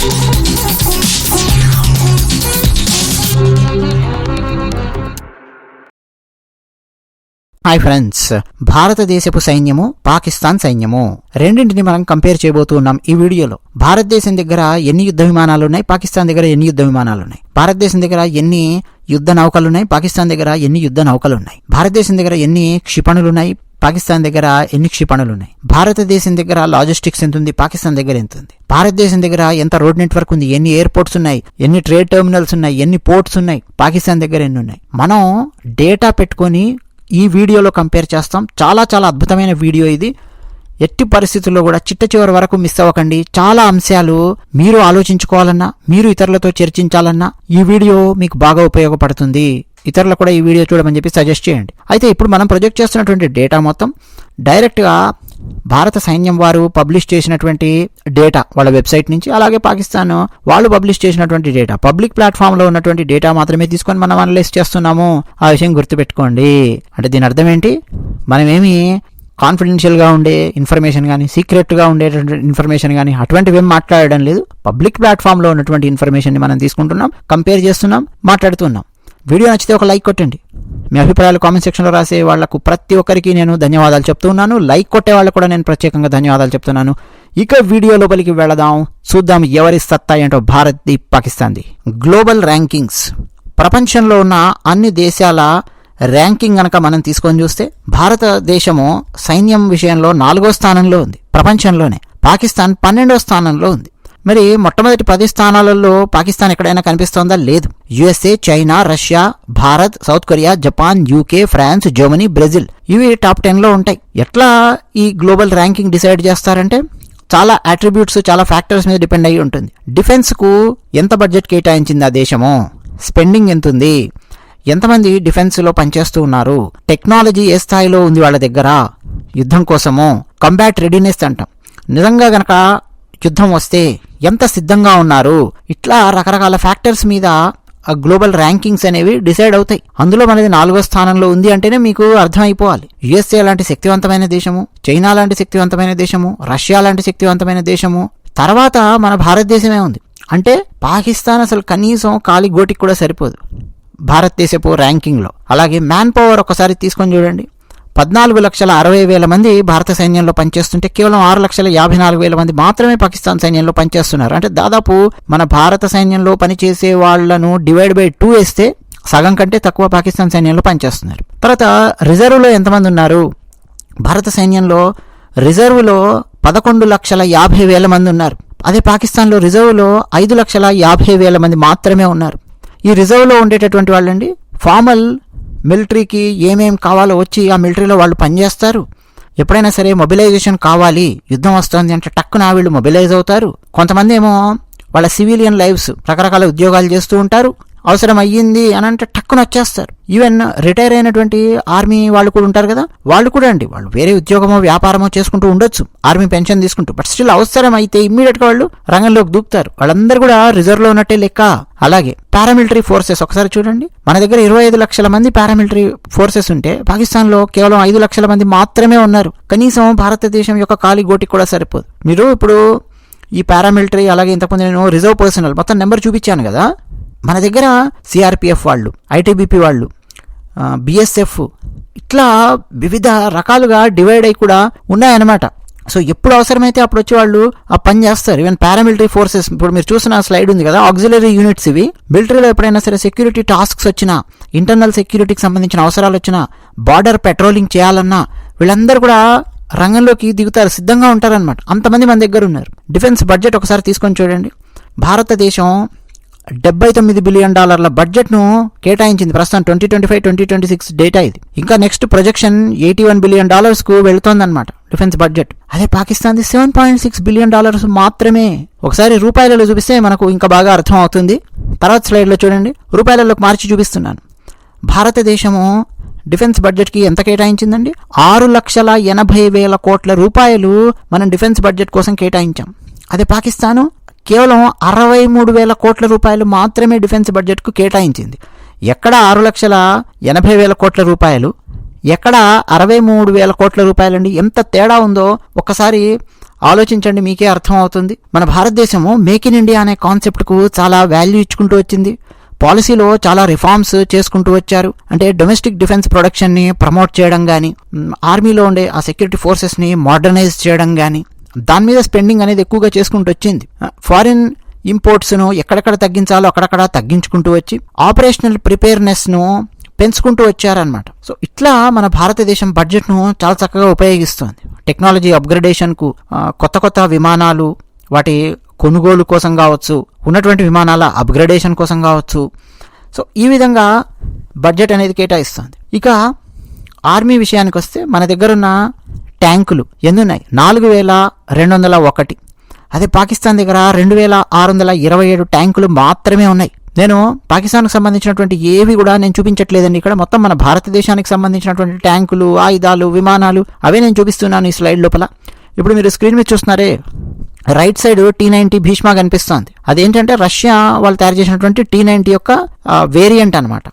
Hi friends భారతదేశపు సైన్యము పాకిస్తాన్ సైన్యము. రెండింటిని మనం కంపేర్ చేయబోతున్నాం ఈ వీడియోలో. భారతదేశం దగ్గర ఎన్ని యుద్ధ విమానాలు ఉన్నాయి? పాకిస్తాన్ దగ్గర ఎన్ని యుద్ధ విమానాలు ఉన్నాయి? భారతదేశం దగ్గర ఎన్ని యుద్ధ నౌకలు ఉన్నాయి? పాకిస్తాన్ దగ్గర ఎన్ని యుద్ధ నౌకలు ఉన్నాయి? భారతదేశం దగ్గర ఎన్ని క్షిపణులు ఉన్నాయి? పాకిస్తాన్ దగ్గర ఎన్ని క్షిపణులు ఉన్నాయి భారతదేశం దగ్గర లాజిస్టిక్స్ ఎంత ఉంది పాకిస్తాన్ దగ్గర ఎంత ఉంది భారతదేశం దగ్గర ఎంత రోడ్ నెట్వర్క్ ఉంది? ఎన్ని ఎయిర్పోర్ట్స్ ఉన్నాయి? ఎన్ని ట్రేడ్ టెర్మినల్స్ ఉన్నాయి? ఎన్ని పోర్ట్స్ ఉన్నాయి? పాకిస్తాన్ దగ్గర ఎన్ని ఉన్నాయి? మనం డేటా పెట్టుకొని ఈ వీడియోలో కంపేర్ చేస్తాం. చాలా చాలా అద్భుతమైన వీడియో ఇది. ఎట్టి పరిస్థితుల్లో కూడా చిట్ట చివరి వరకు మిస్ అవ్వకండి. చాలా అంశాలు మీరు ఆలోచించుకోవాలన్నా మీరు ఇతరులతో చర్చించాలన్నా ఈ వీడియో మీకు బాగా ఉపయోగపడుతుంది. ఇతరులకు కూడా ఈ వీడియో చూడమని చెప్పి సజెస్ట్ చేయండి. అయితే ఇప్పుడు మనం ప్రొజెక్ట్ చేస్తున్నటువంటి డేటా మొత్తం డైరెక్ట్గా భారత సైన్యం వారు పబ్లిష్ చేసినటువంటి డేటా వాళ్ళ వెబ్సైట్ నుంచి అలాగే పాకిస్తాన్ వాళ్ళు పబ్లిష్ చేసినటువంటి డేటా పబ్లిక్ ప్లాట్ఫామ్లో ఉన్నటువంటి డేటా మాత్రమే తీసుకొని మనం అనలైజ్ చేస్తున్నాము. ఆ విషయం గుర్తుపెట్టుకోండి. అంటే దీని అర్థం ఏంటి? మనమేమి కాన్ఫిడెన్షియల్గా ఉండే ఇన్ఫర్మేషన్ కానీ సీక్రెట్గా ఉండేటువంటి ఇన్ఫర్మేషన్ కానీ అటువంటివి ఏం మాట్లాడడం లేదు. పబ్లిక్ ప్లాట్ఫామ్లో ఉన్నటువంటి ఇన్ఫర్మేషన్ని మనం తీసుకుంటున్నాం కంపేర్ చేస్తున్నాం మాట్లాడుతున్నాం. వీడియో నచ్చితే ఒక లైక్ కొట్టండి. మీ అభిప్రాయాలు కామెంట్ సెక్షన్లో రాసే వాళ్ళకు ప్రతి ఒక్కరికి నేను ధన్యవాదాలు చెప్తున్నాను. లైక్ కొట్టే వాళ్ళకు కూడా నేను ప్రత్యేకంగా ధన్యవాదాలు చెప్తున్నాను. ఇక వీడియో లోపలికి వెళదాం. చూద్దాం ఎవరి సత్తా ఏంటో భారత్ది పాకిస్తాన్ది. గ్లోబల్ ర్యాంకింగ్స్ ప్రపంచంలో ఉన్న అన్ని దేశాల ర్యాంకింగ్ కనుక మనం తీసుకొని చూస్తే భారతదేశము సైన్యం విషయంలో నాలుగో స్థానంలో ఉంది. ప్రపంచంలోనే. పాకిస్తాన్ పన్నెండో స్థానంలో ఉంది. మరి మొట్టమొదటి పది స్థానాలలో పాకిస్తాన్ ఎక్కడైనా కనిపిస్తోందా? లేదు. USA China Russia Bharat South Korea Japan UK France Germany Brazil ఇవి టాప్ టెన్లో ఉంటాయి. ఎట్లా ఈ గ్లోబల్ ర్యాంకింగ్ డిసైడ్ చేస్తారంటే చాలా అట్రిబ్యూట్స్ చాలా ఫ్యాక్టర్స్ మీద డిపెండ్ అయి ఉంటుంది. డిఫెన్స్కు ఎంత బడ్జెట్ కేటాయించింది ఆ దేశము? స్పెండింగ్ ఎంత ఉంది ఎంతమంది డిఫెన్స్లో పనిచేస్తూ ఉన్నారు? టెక్నాలజీ ఏ స్థాయిలో ఉంది వాళ్ళ దగ్గర? యుద్ధం కోసము? కంబాట్ రెడీనెస్ అంటాం. నిజంగా గనక యుద్ధం వస్తే ఎంత సిద్ధంగా ఉన్నారు? ఇట్లా రకరకాల ఫ్యాక్టర్స్ మీద ఆ గ్లోబల్ ర్యాంకింగ్స్ అనేవి డిసైడ్ అవుతాయి. అందులో మనది నాలుగో స్థానంలో ఉంది అంటేనే మీకు అర్థమైపోవాలి. యుఎస్ఏ లాంటి శక్తివంతమైన దేశము చైనా లాంటి శక్తివంతమైన దేశము రష్యా లాంటి శక్తివంతమైన దేశము తర్వాత మన భారతదేశమే ఉంది. అంటే పాకిస్తాన్ అసలు కనీసం కాలి గోటికి కూడా సరిపోదు. భారతదేశపు ర్యాంకింగ్లో అలాగే మ్యాన్ పవర్ ఒకసారి తీసుకొని చూడండి. పద్నాలుగు లక్షల అరవై వేల మంది భారత సైన్యంలో పనిచేస్తుంటే కేవలం ఆరు లక్షల యాభై నాలుగు వేల మంది మాత్రమే పాకిస్తాన్ సైన్యంలో పనిచేస్తున్నారు. అంటే దాదాపు మన భారత సైన్యంలో పనిచేసే వాళ్ళను డివైడ్ బై టూ వేస్తే సగం కంటే తక్కువ పాకిస్తాన్ సైన్యంలో పనిచేస్తున్నారు. తర్వాత రిజర్వ్లో ఎంతమంది ఉన్నారు? భారత సైన్యంలో రిజర్వ్లో పదకొండు లక్షల యాభై వేల మంది ఉన్నారు. అదే పాకిస్తాన్లో రిజర్వ్లో ఐదు లక్షల యాభై వేల మంది మాత్రమే ఉన్నారు. ఈ రిజర్వ్లో ఉండేటటువంటి వాళ్ళండి ఫార్మల్ మిలిటరీకి ఏమేం కావాలో వచ్చి ఆ మిలిటరీలో వాళ్ళు పనిచేస్తారు? ఎప్పుడైనా సరే మొబిలైజేషన్ కావాలి యుద్ధం వస్తుంది అంటే టక్కున వీళ్ళు మొబిలైజ్ అవుతారు. కొంతమంది ఏమో వాళ్ళ సివిలియన్ లైఫ్స్ రకరకాల ఉద్యోగాలు చేస్తూ ఉంటారు. అవసరం అయ్యింది అని అంటే టక్కున వచ్చేస్తారు. ఈవెన్ రిటైర్ అయినటువంటి ఆర్మీ వాళ్ళు కూడా ఉంటారు కదా? వాళ్ళు కూడా అండి వాళ్ళు వేరే ఉద్యోగమో వ్యాపారమో చేసుకుంటూ ఉండొచ్చు. ఆర్మీ పెన్షన్ తీసుకుంటూ. బట్ స్టిల్ అవసరం అయితే ఇమ్మీడియట్గా వాళ్ళు రంగంలోకి దూకుతారు. వాళ్ళందరూ కూడా రిజర్వ్లో ఉన్నట్టే లెక్క. అలాగే పారామిలిటరీ ఫోర్సెస్ ఒకసారి చూడండి. మన దగ్గర ఇరవై ఐదు లక్షల మంది పారామిలిటరీ ఫోర్సెస్ ఉంటే పాకిస్తాన్లో కేవలం ఐదు లక్షల మంది మాత్రమే ఉన్నారు. కనీసం భారతదేశం యొక్క ఖాళీ గోటికి కూడా సరిపోదు. మీరు ఇప్పుడు ఈ పారామిలిటరీ అలాగే ఇంతకుముందు నేను రిజర్వ్ పర్సనల్ మొత్తం నెంబర్ చూపించాను కదా? మన దగ్గర సిఆర్పిఎఫ్ వాళ్ళు ఐటీబీపీ వాళ్ళు బిఎస్ఎఫ్ ఇట్లా వివిధ రకాలుగా డివైడ్ అయి కూడా ఉన్నాయన్నమాట. సో ఎప్పుడు అవసరమైతే అప్పుడు వచ్చి వాళ్ళు ఆ పని చేస్తారు. ఈవెన్ పారామిలిటరీ ఫోర్సెస్ ఇప్పుడు మీరు చూసిన స్లైడ్ ఉంది కదా ఆక్సిలరీ యూనిట్స్ ఇవి. మిలిటరీలో ఎప్పుడైనా సరే సెక్యూరిటీ టాస్క్స్ వచ్చినా ఇంటర్నల్ సెక్యూరిటీకి సంబంధించిన అవసరాలు వచ్చినా బార్డర్ పెట్రోలింగ్ చేయాలన్నా వీళ్ళందరూ కూడా రంగంలోకి దిగుతారు సిద్ధంగా ఉంటారనమాట అంతమంది మన దగ్గర ఉన్నారు. డిఫెన్స్ బడ్జెట్ ఒకసారి తీసుకొని చూడండి. భారతదేశం డెబ్బై తొమ్మిది బిలియన్ డాలర్ల బడ్జెట్ను కేటాయించింది. ప్రస్తుతం twenty twenty five twenty twenty six data ఇది. ఇంకా next projection eighty one billion డాలర్స్కు వెళుతోందన్నమాట డిఫెన్స్ బడ్జెట్. అదే పాకిస్తాన్ది seven point six billion dollars మాత్రమే. ఒకసారి రూపాయలలో చూపిస్తే మనకు ఇంకా బాగా అర్థం అవుతుంది తర్వాత స్లైడ్లో చూడండి. రూపాయలలోకి మార్చి చూపిస్తున్నాను. భారతదేశము డిఫెన్స్ బడ్జెట్కి ఎంత కేటాయించిందండి? ఆరు లక్షల ఎనభై వేల కోట్ల రూపాయలు మనం డిఫెన్స్ బడ్జెట్ కోసం కేటాయించాం. అదే పాకిస్తాను కేవలం అరవై మూడు వేల కోట్ల రూపాయలు మాత్రమే డిఫెన్స్ బడ్జెట్కు కేటాయించింది. ఎక్కడ ఆరు లక్షల ఎనభై వేల కోట్ల రూపాయలు? ఎక్కడ అరవై మూడు వేల కోట్ల రూపాయలండి? ఎంత తేడా ఉందో ఒక్కసారి ఆలోచించండి మీకే అర్థం అవుతుంది మన భారతదేశము మేక్ ఇన్ ఇండియా అనే కాన్సెప్ట్కు చాలా వాల్యూ ఇచ్చుకుంటూ వచ్చింది. పాలసీలో చాలా రిఫార్మ్స్ చేసుకుంటూ వచ్చారు. అంటే డొమెస్టిక్ డిఫెన్స్ ప్రొడక్షన్ని ప్రమోట్ చేయడం కానీ ఆర్మీలో ఉండే ఆ సెక్యూరిటీ ఫోర్సెస్ని మోడర్నైజ్ చేయడం కానీ దాని మీద స్పెండింగ్ అనేది ఎక్కువగా చేసుకుంటూ వచ్చింది. ఫారిన్ ఇంపోర్ట్స్ను ఎక్కడెక్కడ తగ్గించాలో అక్కడక్కడ తగ్గించుకుంటూ వచ్చి ఆపరేషనల్ ప్రిపేర్నెస్ను పెంచుకుంటూ వచ్చారనమాట సో ఇట్లా మన భారతదేశం బడ్జెట్ను చాలా చక్కగా ఉపయోగిస్తుంది. టెక్నాలజీ అప్గ్రేడేషన్కు కొత్త కొత్త విమానాలు వాటి కొనుగోలు కోసం కావచ్చు ఉన్నటువంటి విమానాల అప్గ్రేడేషన్ కోసం కావచ్చు. సో ఈ విధంగా బడ్జెట్ అనేది కేటాయిస్తుంది. ఇక ఆర్మీ విషయానికి వస్తే మన దగ్గర ఉన్న ట్యాంకులు ఎన్నున్నాయి నాలుగు వేల రెండు వందల ఒకటి. అదే పాకిస్తాన్ దగ్గర రెండు వేల ఆరు వందల ఇరవై ఏడు ట్యాంకులు మాత్రమే ఉన్నాయి. నేను పాకిస్తాన్కు సంబంధించినటువంటి ఏవి కూడా నేను చూపించట్లేదండి. ఇక్కడ మొత్తం మన భారతదేశానికి సంబంధించినటువంటి ట్యాంకులు ఆయుధాలు విమానాలు అవే నేను చూపిస్తున్నాను ఈ స్లైడ్ లోపల. ఇప్పుడు మీరు స్క్రీన్ మీద చూస్తున్నారే right side T ninety Bhishma కనిపిస్తోంది. అదేంటంటే రష్యా వాళ్ళు తయారు చేసినటువంటి టీ నైన్టీ యొక్క వేరియంట్ అనమాట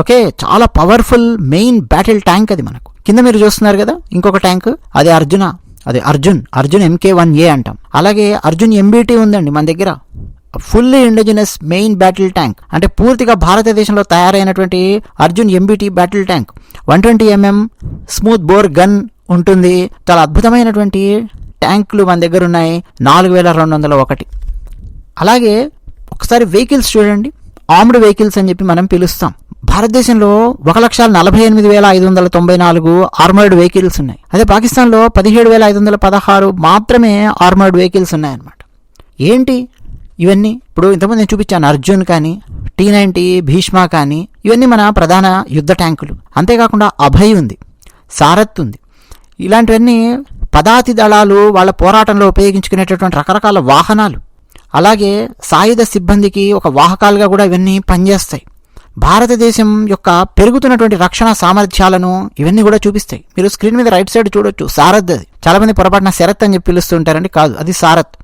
ఓకే? చాలా పవర్ఫుల్ మెయిన్ బ్యాటిల్ ట్యాంక్ అది మనకు. కింద మీరు చూస్తున్నారు కదా ఇంకొక ట్యాంక్ అది అర్జున అది Arjun Arjun MK one A అంటాం. అలాగే అర్జున్ ఎంబీటీ ఉందండి మన దగ్గర. Fully indigenous main battle tank అంటే పూర్తిగా భారతదేశంలో తయారైనటువంటి Arjun MBT battle tank one twenty MM smooth bore gun ఉంటుంది. చాలా అద్భుతమైనటువంటి ట్యాంకులు మన దగ్గర ఉన్నాయి. నాలుగు వేల రెండు వందల ఒకటి. అలాగే ఒకసారి వెహికల్స్ చూడండి. ఆమ్డ్ వెహికల్స్ అని చెప్పి మనం పిలుస్తాం. భారతదేశంలో ఒక లక్ష నలభై ఎనిమిది వేల ఐదు వందల తొంభై నాలుగు ఆర్మర్డ్ వెహికల్స్ ఉన్నాయి. అదే పాకిస్తాన్లో పదిహేడు వేల ఐదు వందల పదహారు మాత్రమే ఆర్మర్డ్ వెహికల్స్ ఉన్నాయన్నమాట. ఏంటి ఇవన్నీ? ఇప్పుడు ఇంతకుముందు నేను చూపించాను అర్జున్ కానీ టీ నైన్టీ భీష్మా కానీ ఇవన్నీ మన ప్రధాన యుద్ధ ట్యాంకులు. అంతేకాకుండా అభయ్ ఉంది సారత్ ఉంది. ఇలాంటివన్నీ పదాతి దళాలు వాళ్ళ పోరాటంలో ఉపయోగించుకునేటటువంటి రకరకాల వాహనాలు. అలాగే సాయుధ సిబ్బందికి ఒక వాహకాలుగా కూడా ఇవన్నీ పనిచేస్తాయి. భారతదేశం యొక్క పెరుగుతున్నటువంటి రక్షణ సామర్థ్యాలను ఇవన్నీ కూడా చూపిస్తాయి. మీరు స్క్రీన్ మీద రైట్ సైడ్ చూడొచ్చు. సారథ్ అది. చాలా మంది పొరపాటున శరత్ అని చెప్పి పిలుస్తుంటారండి. కాదు అది సారథ్.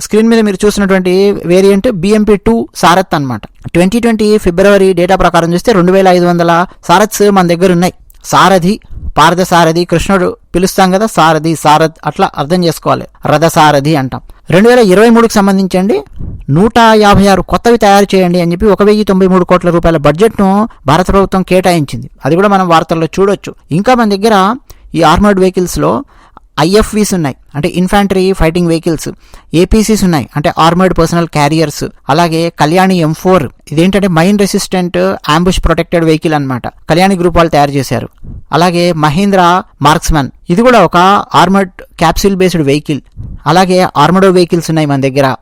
స్క్రీన్ మీద మీరు చూసినటువంటి వేరియంట్ బిఎంపీ టూ సారథ్ అనమాట ట్వంటీ ట్వంటీ ఫిబ్రవరి డేటా ప్రకారం చూస్తే రెండు వేల ఐదు వందల సారథ్స్ మన దగ్గర ఉన్నాయి. సారథి పార్థసారథి సారథి కృష్ణుడు పిలుస్తాం కదా సారథి సారథ్ అట్లా అర్థం చేసుకోవాలి. రథ సారథి అంటాం. రెండు వేల ఇరవై మూడుకి సంబంధించండి నూట యాభై ఆరు కొత్తవి తయారు చేయండి అని చెప్పి ఒక వెయ్యి తొంభై మూడు కోట్ల రూపాయల బడ్జెట్ను భారత ప్రభుత్వం కేటాయించింది. అది కూడా మనం వార్తల్లో చూడొచ్చు. ఇంకా మన దగ్గర ఈ ఆర్మర్డ్ వెహికల్స్లో ఐఎఫ్వీస్ ఉన్నాయి. అంటే ఇన్ఫాంటరీ ఫైటింగ్ వెహికల్స్ ఏపీసీస్ ఉన్నాయి. అంటే ఆర్మర్డ్ పర్సనల్ క్యారియర్స్ అలాగే కళ్యాణి ఎం ఫోర్ ఇదేంటంటే mine resistant ambush protected vehicle అన్నమాట. కళ్యాణి గ్రూప్ వాళ్ళు తయారు చేశారు. అలాగే మహీంద్రా మార్క్స్మెన్ ఇది కూడా ఒక ఆర్మర్డ్ క్యాప్సిల్ బేస్డ్ వెహికల్ అలాగే ఆర్మడో వెహికల్స్ ఉన్నాయి మన దగ్గర.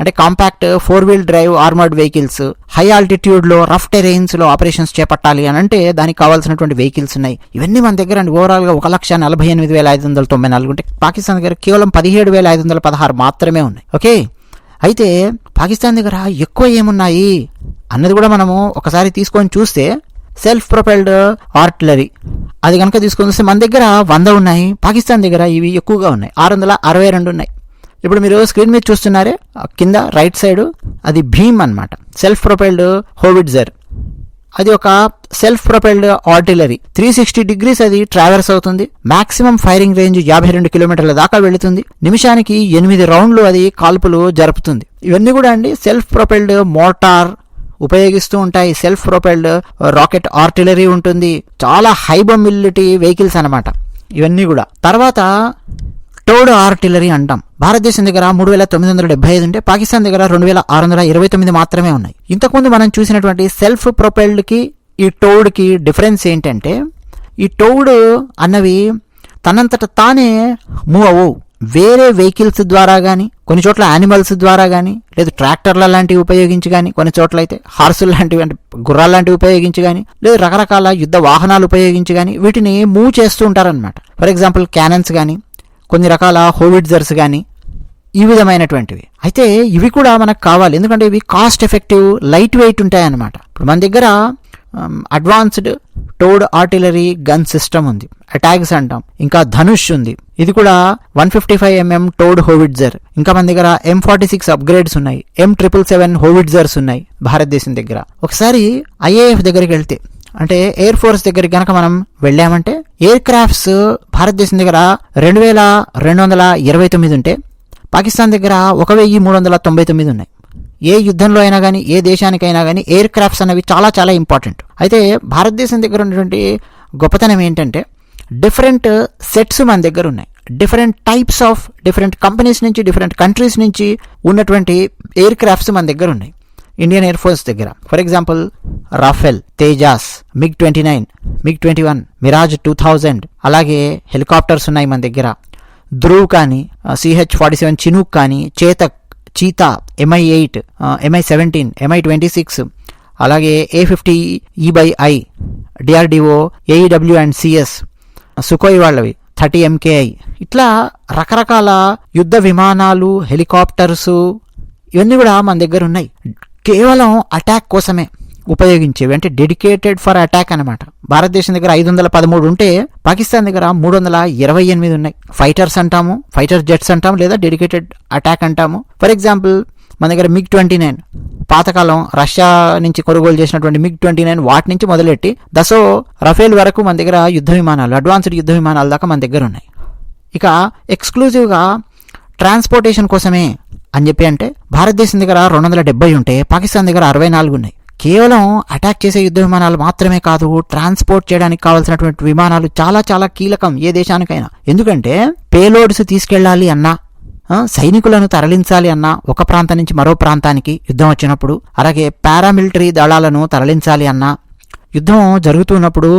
అంటే compact four wheel drive armoured vehicles high ఆల్టిట్యూడ్లో rough టెరెయిన్స్లో ఆపరేషన్స్ చేపట్టాలి అని అంటే దానికి కావాల్సినటువంటి వెహికల్స్ ఉన్నాయి. ఇవన్నీ మన దగ్గర అండి. ఓవరాల్గా ఒక లక్ష నలభై ఎనిమిది వేల ఐదు వందల తొంభై నాలుగు ఉంటే పాకిస్తాన్ దగ్గర కేవలం పదిహేడు వేల ఐదు వందల పదహారు మాత్రమే ఉన్నాయి. ఓకే? అయితే పాకిస్తాన్ దగ్గర ఎక్కువ ఏమున్నాయి అన్నది కూడా మనము ఒకసారి తీసుకొని చూస్తే సెల్ఫ్ ప్రొపెల్డ్ ఆర్టిలరీ. అది కనుక తీసుకొని వస్తే మన దగ్గర వంద ఉన్నాయి. పాకిస్తాన్ దగ్గర ఇవి ఎక్కువగా ఉన్నాయి. ఆరు వందల అరవై రెండు ఉన్నాయి. ఇప్పుడు మీరు స్క్రీన్ మీద చూస్తున్నారే కింద రైట్ సైడ్ అది భీమ్ అనమాట సెల్ఫ్ ప్రొపైల్డ్ హోవిడ్జర్ అది ఒక self propelled artillery three sixty degrees అది ట్రావెల్స్ అవుతుంది. మాక్సిమం ఫైరింగ్ రేంజ్ యాభై రెండు కిలోమీటర్ల దాకా వెళుతుంది. నిమిషానికి ఎనిమిది రౌండ్లు అది కాల్పులు జరుపుతుంది. ఇవన్నీ కూడా అండి సెల్ఫ్ ప్రొపైల్డ్ మోటార్ ఉపయోగిస్తూ ఉంటాయి. సెల్ఫ్ ప్రొపైల్డ్ రాకెట్ ఆర్టిలరీ ఉంటుంది. చాలా హైబమిలిటీ వెహికల్స్ అనమాట ఇవన్నీ కూడా. తర్వాత టోడ్ ఆర్టిలరీ అంటాం. భారతదేశం దగ్గర మూడు వేల తొమ్మిది వందల డెబ్బై ఐదు ఉంటే పాకిస్తాన్ దగ్గర రెండు వేల ఆరు వందల ఇరవై తొమ్మిది మాత్రమే ఉన్నాయి. ఇంతకుముందు మనం చూసినటువంటి సెల్ఫ్ ప్రొపెల్డ్కి ఈ టోడ్కి డిఫరెన్స్ ఏంటంటే ఈ టోడ్ అన్నవి తనంతట తానే మూవ్ అవ్వవు వేరే వెహికల్స్ ద్వారా కానీ కొన్ని చోట్ల యానిమల్స్ ద్వారా కానీ లేదు ట్రాక్టర్ల లాంటివి ఉపయోగించి కానీ కొన్ని చోట్ల అయితే హార్సులు లాంటివి అంటే గుర్రాల లాంటివి ఉపయోగించి కానీ లేదు రకరకాల యుద్ధ వాహనాలు ఉపయోగించి కానీ వీటిని మూవ్ చేస్తూ ఉంటారనమాట ఫర్ ఎగ్జాంపుల్ క్యానన్స్ కానీ కొన్ని రకాల హోవిడ్జర్స్ కానీ ఈ విధమైనటువంటివి. అయితే ఇవి కూడా మనకు కావాలి. ఎందుకంటే ఇవి కాస్ట్ ఎఫెక్టివ్ లైట్ వెయిట్ ఉంటాయన్నమాట. ఇప్పుడు మన దగ్గర advanced towed artillery gun system ఉంది. అటాక్స్ అంటాం. ఇంకా ధనుష్ ఉంది. ఇది కూడా one fifty five MM towed howitzer ఇంకా మన దగ్గర ఎం ఫార్టీ సిక్స్ అప్గ్రేడ్స్ ఉన్నాయి ఎం ట్రిపుల్ సెవెన్ హోవిడ్జర్స్ ఉన్నాయి భారతదేశం దగ్గర. ఒకసారి ఐఏఎఫ్ దగ్గరికి వెళ్తే అంటే ఎయిర్ ఫోర్స్ దగ్గరికి కనుక మనం వెళ్ళామంటే ఎయిర్ క్రాఫ్ట్స్ భారతదేశం దగ్గర రెండు వేల రెండు వందల ఇరవై తొమ్మిది ఉంటే పాకిస్తాన్ దగ్గర ఒక వెయ్యి మూడు వందల తొంభై తొమ్మిది ఉన్నాయి. ఏ యుద్ధంలో అయినా కానీ ఏ దేశానికైనా కానీ ఎయిర్ క్రాఫ్ట్స్ అనేవి చాలా చాలా ఇంపార్టెంట్. అయితే భారతదేశం దగ్గర ఉన్నటువంటి గొప్పతనం ఏంటంటే డిఫరెంట్ సెట్స్ మన దగ్గర ఉన్నాయి. Different types of different companies నుంచి డిఫరెంట్ కంట్రీస్ నుంచి ఉన్నటువంటి ఎయిర్ క్రాఫ్ట్స్ మన దగ్గర ఉన్నాయి. ఇండియన్ ఎయిర్ ఫోర్స్ దగ్గర. For example Rafale Tejas MiG twenty nine MiG twenty one Mirage two thousand అలాగే హెలికాప్టర్స్ ఉన్నాయి మన దగ్గర. ధ్రువ్ కానీ సిహెచ్ ఫార్టీ సెవెన్ చినూక్ కానీ Chetak Cheetah MI eight MI seventeen MI twenty six అలాగే A fifty E by I DRDO AEW and CS Sukhoi వాళ్ళవి thirty MKI ఇట్లా రకరకాల యుద్ధ విమానాలు హెలికాప్టర్స్ ఇవన్నీ కూడా మన దగ్గర ఉన్నాయి. కేవలం అటాక్ కోసమే ఉపయోగించేవి అంటే డెడికేటెడ్ ఫర్ అటాక్ అనమాట భారతదేశం దగ్గర ఐదు వందల పదమూడు ఉంటే పాకిస్తాన్ దగ్గర మూడు వందల ఇరవై ఎనిమిది ఉన్నాయి. ఫైటర్స్ అంటాము ఫైటర్ జెట్స్ అంటాము లేదా డెడికేటెడ్ అటాక్ అంటాము. ఫర్ ఎగ్జాంపుల్ మన దగ్గర మిగ్ ట్వంటీ నైన్ పాతకాలం రష్యా నుంచి కొనుగోలు చేసినటువంటి మిగ్ ట్వంటీ నైన్ వాటి నుంచి మొదలెట్టి దసో రఫేల్ వరకు మన దగ్గర యుద్ధ విమానాలు అడ్వాన్స్డ్ యుద్ధ విమానాల దాకా మన దగ్గర ఉన్నాయి. ఇక ఎక్స్క్లూజివ్గా ట్రాన్స్పోర్టేషన్ కోసమే అని చెప్పి అంటే భారతదేశం దగ్గర రెండు వందల డెబ్బై ఉంటే పాకిస్తాన్ దగ్గర అరవై నాలుగు ఉన్నాయి. కేవలం అటాక్ చేసే యుద్ధ విమానాలు మాత్రమే కాదు ట్రాన్స్పోర్ట్ చేయడానికి కావాల్సినటువంటి విమానాలు చాలా చాలా కీలకం ఏ దేశానికైనా. ఎందుకంటే పేలోడ్స్ తీసుకెళ్ళాలి అన్నా సైనికులను తరలించాలి అన్నా ఒక ప్రాంతం నుంచి మరో ప్రాంతానికి యుద్ధం వచ్చినప్పుడు అలాగే పారామిలిటరీ దళాలను తరలించాలి అన్నా యుద్ధం జరుగుతున్నప్పుడు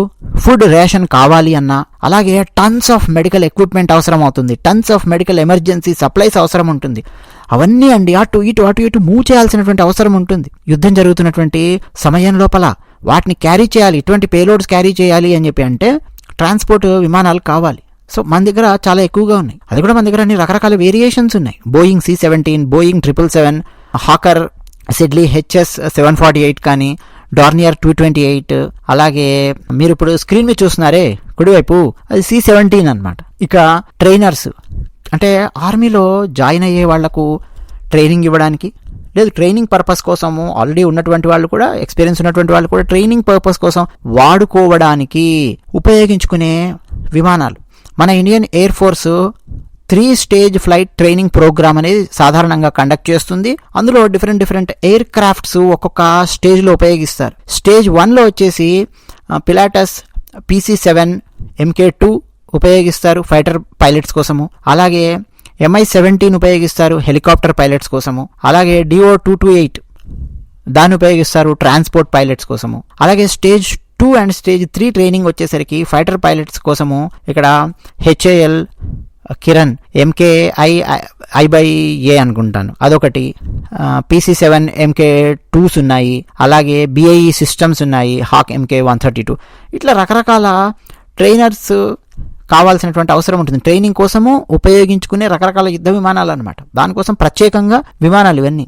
ఫుడ్ రేషన్ కావాలి అన్నా అలాగే టన్స్ ఆఫ్ మెడికల్ ఎక్విప్మెంట్ అవసరం అవుతుంది tons of medical emergency supplies అవసరం ఉంటుంది. అవన్నీ అండి అటు ఇటు అటు ఇటు మూవ్ చేయాల్సినటువంటి అవసరం ఉంటుంది. యుద్ధం జరుగుతున్నటువంటి సమయం లోపల వాటిని క్యారీ చేయాలి ఇటువంటి పేలోడ్స్ క్యారీ చేయాలి అని చెప్పి అంటే ట్రాన్స్పోర్ట్ విమానాలు కావాలి. సో మన దగ్గర చాలా ఎక్కువగా ఉన్నాయి. అది కూడా మన దగ్గర అన్ని రకరకాల వేరియేషన్స్ ఉన్నాయి. Boeing C seventeen Boeing triple seven Hawker Siddeley HS seven forty eight కానీ డార్నియర్ టూ ట్వంటీ ఎయిట్ అలాగే మీరు ఇప్పుడు స్క్రీన్ మీద చూస్తున్నారే కుడివైపు అది సి సెవెంటీన్ అనమాట ఇక ట్రైనర్స్ అంటే ఆర్మీలో జాయిన్ అయ్యే వాళ్ళకు ట్రైనింగ్ ఇవ్వడానికి లేదు ట్రైనింగ్ పర్పస్ కోసము ఆల్రెడీ ఉన్నటువంటి వాళ్ళు కూడా ఎక్స్పీరియన్స్ ఉన్నటువంటి వాళ్ళు కూడా ట్రైనింగ్ పర్పస్ కోసం వాడుకోవడానికి ఉపయోగించుకునే విమానాలు. మన Indian Air Force three stage flight training program అనేది సాధారణంగా కండక్ట్ చేస్తుంది. అందులో డిఫరెంట్ డిఫరెంట్ ఎయిర్ క్రాఫ్ట్స్ ఒక్కొక్క స్టేజ్లో ఉపయోగిస్తారు. స్టేజ్ వన్లో వచ్చేసి Pilatus PC seven MK two ఉపయోగిస్తారు ఫైటర్ పైలట్స్ కోసము. అలాగే ఎంఐ సెవెంటీన్ ఉపయోగిస్తారు హెలికాప్టర్ పైలట్స్ కోసము. అలాగే డిఓ టూ టూ ఎయిట్ దాన్ని ఉపయోగిస్తారు ట్రాన్స్పోర్ట్ పైలట్స్ కోసము. అలాగే stage two and stage three training వచ్చేసరికి ఫైటర్ పైలట్స్ కోసము ఇక్కడ HAL Kiran MK I I by A అనుకుంటాను. అదొకటి. పీసీ సెవెన్ ఎంకే టూస్ ఉన్నాయి. అలాగే బిఐఈ సిస్టమ్స్ ఉన్నాయి Hawk MK one thirty two ఇట్లా రకరకాల ట్రైనర్స్ కావాల్సినటువంటి అవసరం ఉంటుంది. ట్రైనింగ్ కోసము ఉపయోగించుకునే రకరకాల యుద్ధ విమానాలు అనమాట దానికోసం ప్రత్యేకంగా విమానాలు ఇవన్నీ.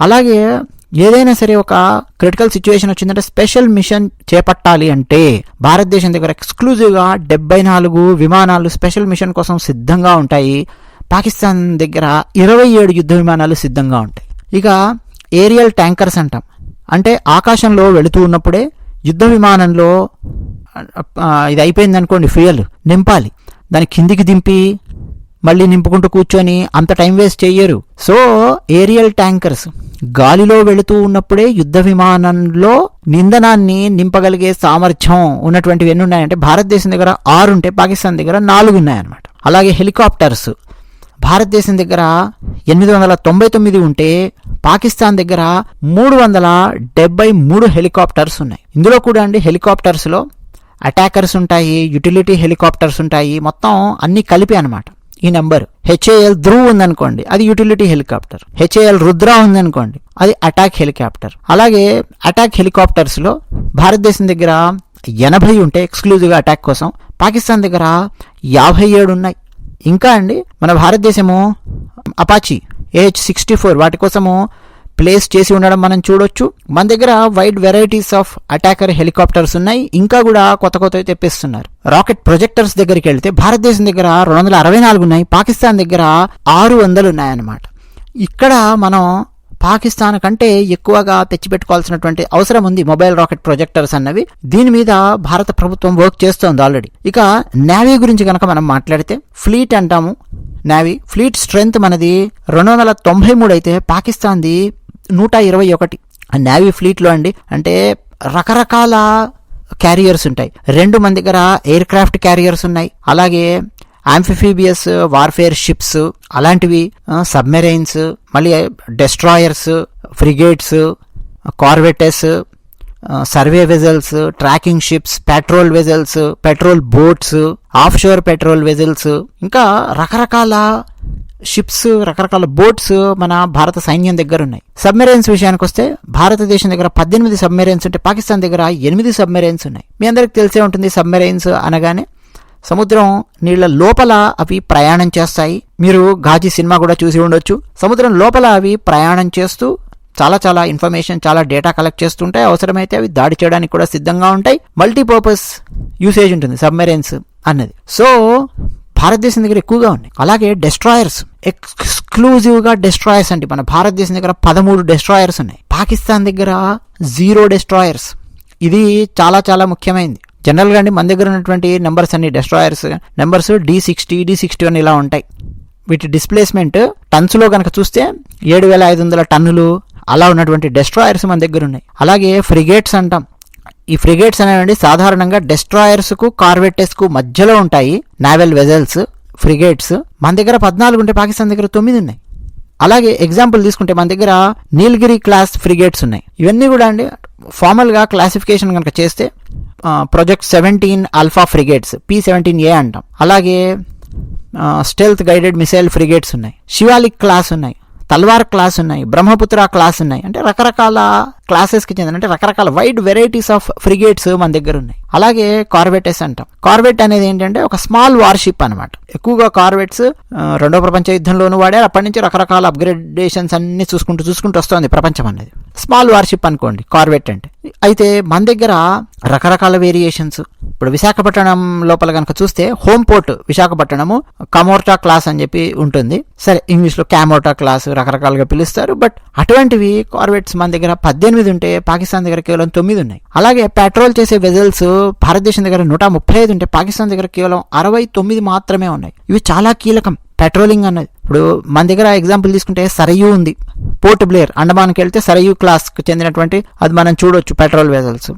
అలాగే ఏదైనా సరే ఒక క్రిటికల్ సిచ్యువేషన్ వచ్చిందంటే స్పెషల్ మిషన్ చేపట్టాలి అంటే భారతదేశం దగ్గర ఎక్స్క్లూజివ్గా డెబ్బై నాలుగు విమానాలు స్పెషల్ మిషన్ కోసం సిద్ధంగా ఉంటాయి. పాకిస్తాన్ దగ్గర ఇరవై ఏడు యుద్ధ విమానాలు సిద్ధంగా ఉంటాయి. ఇక ఏరియల్ ట్యాంకర్స్ అంటాం. అంటే ఆకాశంలో వెళుతూ ఉన్నప్పుడే యుద్ధ విమానంలో ఇది అయిపోయింది అనుకోండి ఫ్యూయల్ నింపాలి. దాని కిందికి దింపి మళ్ళీ నింపుకుంటూ కూర్చొని అంత టైం వేస్ట్ చెయ్యరు. సో ఏరియల్ ట్యాంకర్స్ గాలిలో వెళుతూ ఉన్నప్పుడే యుద్ధ విమానంలో నిందనాన్ని నింపగలిగే సామర్థ్యం ఉన్నటువంటివి ఎన్ని ఉన్నాయంటే భారతదేశం దగ్గర ఆరు ఉంటే పాకిస్తాన్ దగ్గర నాలుగు ఉన్నాయన్నమాట. అలాగే హెలికాప్టర్స్ భారతదేశం దగ్గర ఎనిమిది వందల తొంభై తొమ్మిది ఉంటే పాకిస్తాన్ దగ్గర మూడు వందల డెబ్బై మూడు హెలికాప్టర్స్ ఉన్నాయి. ఇందులో కూడా అండి హెలికాప్టర్స్లో అటాకర్స్ ఉంటాయి యుటిలిటీ హెలికాప్టర్స్ ఉంటాయి మొత్తం అన్ని కలిపి అనమాట ఈ నెంబర్ హెచ్ఏఎల్ ధ్రువ్ ఉందనుకోండి అది యుటిలిటీ హెలికాప్టర్ హెచ్ఏఎల్ రుద్ర ఉందనుకోండి అది అటాక్ హెలికాప్టర్ అలాగే అటాక్ హెలికాప్టర్స్లో భారతదేశం దగ్గర ఎనభై ఉంటే ఎక్స్క్లూజివ్గా అటాక్ కోసం పాకిస్తాన్ దగ్గర యాభై ఏడు ఉన్నాయి. ఇంకా అండి మన భారతదేశము అపాచీ ఏహెచ్ సిక్స్టీ ఫోర్ వాటి కోసము ప్లేస్ చేసి ఉండడం మనం చూడొచ్చు. మన దగ్గర wide varieties of attacker helicopters ఉన్నాయి. ఇంకా కూడా కొత్త కొత్తవి తెప్పిస్తున్నారు. రాకెట్ ప్రొజెక్టర్స్ దగ్గరికి వెళ్తే భారతదేశం దగ్గర రెండు వందల అరవై నాలుగు ఉన్నాయి. పాకిస్తాన్ దగ్గర ఆరు వందలు ఉన్నాయన్నమాట. ఇక్కడ మనం పాకిస్తాన్ కంటే ఎక్కువగా తెచ్చిపెట్టుకోవాల్సినటువంటి అవసరం ఉంది మొబైల్ రాకెట్ ప్రొజెక్టర్స్ అన్నవి. దీని మీద భారత ప్రభుత్వం వర్క్ చేస్తోంది ఆల్రెడీ ఇక నేవీ గురించి కనుక మనం మాట్లాడితే ఫ్లీట్ అంటాము. నేవీ ఫ్లీట్ స్ట్రెంగ్త్ మనది రెండు వందల తొంభై మూడు అయితే పాకిస్తాన్ది నూట ఇరవై ఒకటి. నేవీ ఫ్లీట్లో అండి అంటే రకరకాల క్యారియర్స్ ఉంటాయి. రెండు మన దగ్గర ఎయిర్ క్రాఫ్ట్ క్యారియర్స్ ఉన్నాయి. అలాగే ఆంఫిఫీబియస్ వార్ఫేర్ షిప్స్ అలాంటివి సబ్మెరైన్స్ మళ్ళీ destroyers frigates corvettes survey vessels tracking ships patrol vessels patrol boats offshore patrol vessels ఇంకా రకరకాల షిప్స్ రకరకాల బోట్స్ మన భారత సైన్యం దగ్గర ఉన్నాయి. సబ్మెరైన్స్ విషయానికి వస్తే భారతదేశం దగ్గర పద్దెనిమిది సబ్మెరైన్స్ ఉంటే పాకిస్తాన్ దగ్గర ఎనిమిది సబ్మెరైన్స్ ఉన్నాయి. మీ అందరికి తెలిసే ఉంటుంది సబ్మెరైన్స్ అనగానే సముద్రం నీళ్ళ లోపల అవి ప్రయాణం చేస్తాయి. మీరు ఘాజీ సినిమా కూడా చూసి ఉండొచ్చు. సముద్రం లోపల అవి ప్రయాణం చేస్తూ చాలా చాలా ఇన్ఫర్మేషన్ చాలా డేటా కలెక్ట్ చేస్తుంటాయి. అవసరమైతే అవి దాడి చేయడానికి కూడా సిద్ధంగా ఉంటాయి. మల్టీపర్పస్ యూసేజ్ ఉంటుంది సబ్మెరైన్స్ అన్నది. సో భారతదేశం దగ్గర ఎక్కువగా ఉన్నాయి. అలాగే డెస్ట్రాయర్స్ ఎక్స్క్లూజివ్గా డెస్ట్రాయర్స్ అంటే మన భారతదేశం దగ్గర పదమూడు డెస్ట్రాయర్స్ ఉన్నాయి. పాకిస్తాన్ దగ్గర జీరో డెస్ట్రాయర్స్ ఇది చాలా చాలా ముఖ్యమైనది జనరల్గా అండి మన దగ్గర ఉన్నటువంటి నెంబర్స్ అన్ని destroyers numbers D sixty D sixty one ఇలా ఉంటాయి. వీటి డిస్ప్లేస్మెంట్ టన్స్లో కనుక చూస్తే ఏడు వేల ఐదు వందల టన్నులు అలా ఉన్నటువంటి డెస్ట్రాయర్స్ మన దగ్గర ఉన్నాయి. అలాగే ఫ్రిగేట్స్ అంటాం. ఈ ఫ్రిగేట్స్ అనేవి సాధారణంగా డెస్ట్రాయర్స్కు కార్వెట్టెస్కు మధ్యలో ఉంటాయి. నావెల్ వెజల్స్ ఫ్రిగేట్స్ మన దగ్గర పద్నాలుగు ఉంటే పాకిస్తాన్ దగ్గర తొమ్మిది ఉన్నాయి. అలాగే ఎగ్జాంపుల్ తీసుకుంటే మన దగ్గర నీలగిరి క్లాస్ ఫ్రిగేట్స్ ఉన్నాయి. ఇవన్నీ కూడా అండి ఫార్మల్గా క్లాసిఫికేషన్ కనుక చేస్తే project seventeen alpha frigates P seventeen A అంటాం. అలాగే స్టెల్త్ గైడెడ్ మిసైల్ ఫ్రిగేట్స్ ఉన్నాయి. శివాలిక్ క్లాస్ ఉన్నాయి. తల్వార్ క్లాస్ ఉన్నాయి. బ్రహ్మపుత్ర క్లాస్ ఉన్నాయి. అంటే రకరకాల క్లాసెస్కి చెందిన అంటే రకరకాల వైడ్ వెరైటీస్ ఆఫ్ ఫ్రిగేట్స్ మన దగ్గర ఉన్నాయి. అలాగే కార్వెటెస్ అంటాం. కార్వెట్ అనేది ఏంటంటే ఒక స్మాల్ వార్షిప్ అనమాట ఎక్కువగా కార్వెట్స్ రెండో ప్రపంచ యుద్ధంలోనూ వాడారు. అప్పటి నుంచి రకరకాల అప్గ్రేడేషన్స్ అన్ని చూసుకుంటూ చూసుకుంటూ వస్తుంది ప్రపంచం అనేది. స్మాల్ వార్షిప్ అనుకోండి కార్వెట్ అంటే. అయితే మన దగ్గర రకరకాల వేరియేషన్స్ ఇప్పుడు విశాఖపట్నం లోపల కనుక చూస్తే home port Visakhapatnam Kamorta class అని చెప్పి ఉంటుంది. సరే ఇంగ్లీష్లో క్యామోటా క్లాస్ రకరకాలుగా పిలుస్తారు. బట్ అటువంటివి కార్వెట్స్ మన దగ్గర పద్దెనిమిది ఉంటే పాకిస్తాన్ దగ్గర కేవలం తొమ్మిది ఉన్నాయి. అలాగే పెట్రోల్ చేసే వెజల్స్ భారతదేశం దగ్గర నూట ముప్పై ఐదు ఉంటే పాకిస్తాన్ దగ్గర కేవలం అరవై తొమ్మిది మాత్రమే ఉన్నాయి. ఇవి చాలా కీలకం పెట్రోలింగ్ అన్నది. ఇప్పుడు మన దగ్గర ఎగ్జాంపుల్ తీసుకుంటే సరయూ ఉంది. పోర్ట్ బ్లేయర్ అండమాన్కి వెళ్తే సరయూ క్లాస్కి చెందినటువంటి అది మనం చూడొచ్చు పెట్రోల్ వెజల్స్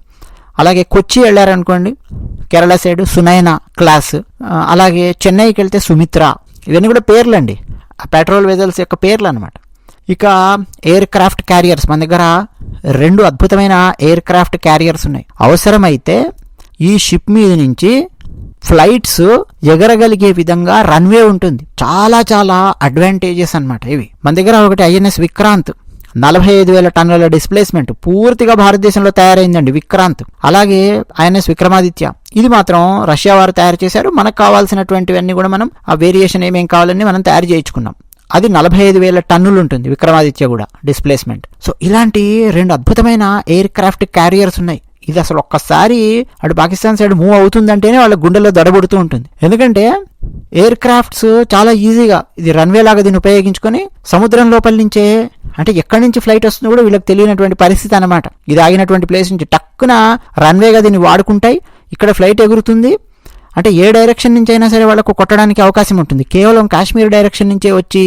అలాగే కొచ్చి వెళ్ళారనుకోండి కేరళ సైడ్ సునైనా క్లాస్. అలాగే చెన్నైకి వెళ్తే సుమిత్ర. ఇవన్నీ కూడా పేర్లు అండి ఆ పెట్రోల్ వెజల్స్ యొక్క పేర్లు అనమాట ఇక ఎయిర్ క్రాఫ్ట్ క్యారియర్స్ మన దగ్గర రెండు అద్భుతమైన ఎయిర్ క్రాఫ్ట్ క్యారియర్స్ ఉన్నాయి. అవసరమైతే ఈ షిప్ మీద నుంచి ఫ్లైట్స్ ఎగరగలిగే విధంగా రన్వే ఉంటుంది. చాలా చాలా అడ్వాంటేజెస్ అనమాట ఇవి. మన దగ్గర ఒకటి ఐఎన్ఎస్ విక్రాంత్ నలభై ఐదు వేల టన్నుల డిస్ప్లేస్మెంట్ పూర్తిగా భారతదేశంలో తయారైందండి విక్రాంత్. అలాగే ఐఎన్ఎస్ విక్రమాదిత్య. ఇది మాత్రం రష్యా వారు తయారు చేశారు. మనకు కావాల్సినటువంటివన్నీ కూడా మనం ఆ వేరియేషన్ ఏమేం కావాలని మనం తయారు చేయించుకున్నాం. అది నలభై ఐదు వేల టన్నులు ఉంటుంది విక్రమాదిత్య కూడా డిస్ప్లేస్మెంట్ సో ఇలాంటి రెండు అద్భుతమైన ఎయిర్ క్రాఫ్ట్ క్యారియర్స్ ఉన్నాయి. ఇది అసలు ఒక్కసారి అటు పాకిస్తాన్ సైడ్ మూవ్ అవుతుందంటేనే వాళ్ళ గుండెల్లో దడబడుతూ ఉంటుంది. ఎందుకంటే ఎయిర్ క్రాఫ్ట్స్ చాలా ఈజీగా ఇది రన్వే లాగా దీన్ని ఉపయోగించుకొని సముద్రం లోపల నుంచే అంటే ఎక్కడి నుంచి ఫ్లైట్ వస్తుందో కూడా వీళ్ళకి తెలియనటువంటి పరిస్థితి అనమాట ఇది ఆగినటువంటి ప్లేస్ నుంచి టక్కున రన్వేగా దీన్ని వాడుకుంటాయి. ఇక్కడ ఫ్లైట్ ఎగురుతుంది. అంటే ఏ డైరెక్షన్ నుంచి అయినా సరే వాళ్ళకు కొట్టడానికి అవకాశం ఉంటుంది. కేవలం కాశ్మీర్ డైరెక్షన్ నుంచే వచ్చి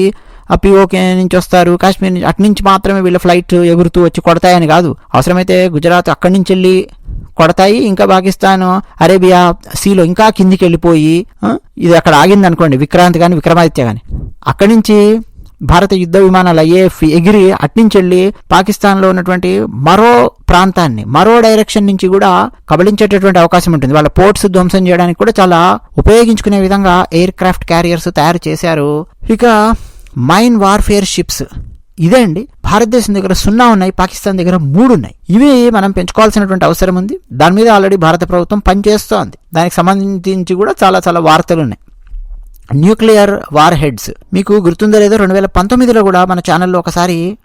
ఆ పిఓకే నుంచి వస్తారు. కాశ్మీర్ నుంచి అటు నుంచి మాత్రమే వీళ్ళ ఫ్లైట్ ఎగురుతూ వచ్చి కొడతాయని కాదు. అవసరమైతే గుజరాత్ అక్కడి నుంచి వెళ్ళి కొడతాయి. ఇంకా పాకిస్తాన్ అరేబియా సీలో ఇంకా కిందికి వెళ్ళిపోయి ఇది అక్కడ ఆగింది అనుకోండి విక్రాంత్ కానీ విక్రమాదిత్య కానీ అక్కడి నుంచి భారత యుద్ధ విమానాలు ఐఏఎఫ్ ఎగిరి అట్నుంచి పాకిస్తాన్లో ఉన్నటువంటి మరో ప్రాంతాన్ని మరో డైరెక్షన్ నుంచి కూడా కబలించేటటువంటి అవకాశం ఉంటుంది. వాళ్ళ పోర్ట్స్ ధ్వంసం చేయడానికి కూడా చాలా ఉపయోగించుకునే విధంగా ఎయిర్ క్రాఫ్ట్ క్యారియర్స్ తయారు చేశారు. ఇక మైన్ వార్ఫేర్ షిప్స్ ఇదే అండి. భారతదేశం దగ్గర సున్నా ఉన్నాయి పాకిస్తాన్ దగ్గర మూడు ఉన్నాయి. ఇవి మనం పెంచుకోవాల్సినటువంటి అవసరం ఉంది. దాని మీద ఆల్రెడీ భారత ప్రభుత్వం పనిచేస్తోంది. దానికి సంబంధించి కూడా చాలా చాలా వార్తలు ఉన్నాయి. న్యూక్లియర్ వార్ హెడ్స్ మీకు గుర్తుందో లేదో రెండు వేల పంతొమ్మిదిలో కూడా మన ఛానల్లో ఒకసారి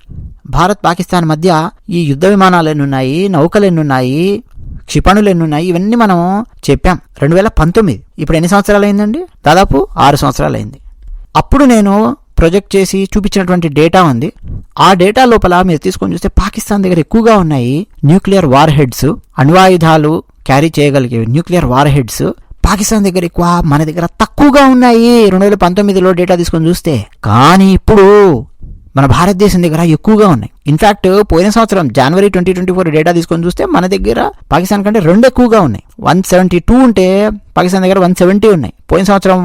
భారత్ పాకిస్తాన్ మధ్య ఈ యుద్ధ విమానాలు ఎన్నున్నాయి నౌకలు ఎన్నున్నాయి క్షిపణులు ఎన్నున్నాయి ఇవన్నీ మనం చెప్పాం. రెండు వేల పంతొమ్మిది. ఇప్పుడు ఎన్ని సంవత్సరాలు అయిందండి దాదాపు ఆరు సంవత్సరాలు అయింది అప్పుడు నేను ప్రొజెక్ట్ చేసి చూపించినటువంటి డేటా ఉంది. ఆ డేటా లోపల మీరు తీసుకొని చూస్తే పాకిస్తాన్ దగ్గర ఎక్కువగా ఉన్నాయి న్యూక్లియర్ వార్ హెడ్స్ అణ్వాయుధాలు క్యారీ చేయగలిగేవి న్యూక్లియర్ వార్ హెడ్స్ పాకిస్తాన్ దగ్గర ఎక్కువ మన దగ్గర తక్కువగా ఉన్నాయి. రెండు వేల పంతొమ్మిదిలో డేటా తీసుకొని చూస్తే. కానీ ఇప్పుడు మన భారతదేశం దగ్గర ఎక్కువగా ఉన్నాయి. ఇన్ఫాక్ట్ పోయిన సంవత్సరం జనవరి ట్వంటీ ట్వంటీ ఫోర్ డేటా తీసుకొని చూస్తే మన దగ్గర పాకిస్తాన్ కంటే రెండు ఎక్కువగా ఉన్నాయి. వన్ సెవెంటీ టూ ఉంటే పాకిస్తాన్ దగ్గర వన్ సెవెంటీ ఉన్నాయి. పోయిన సంవత్సరం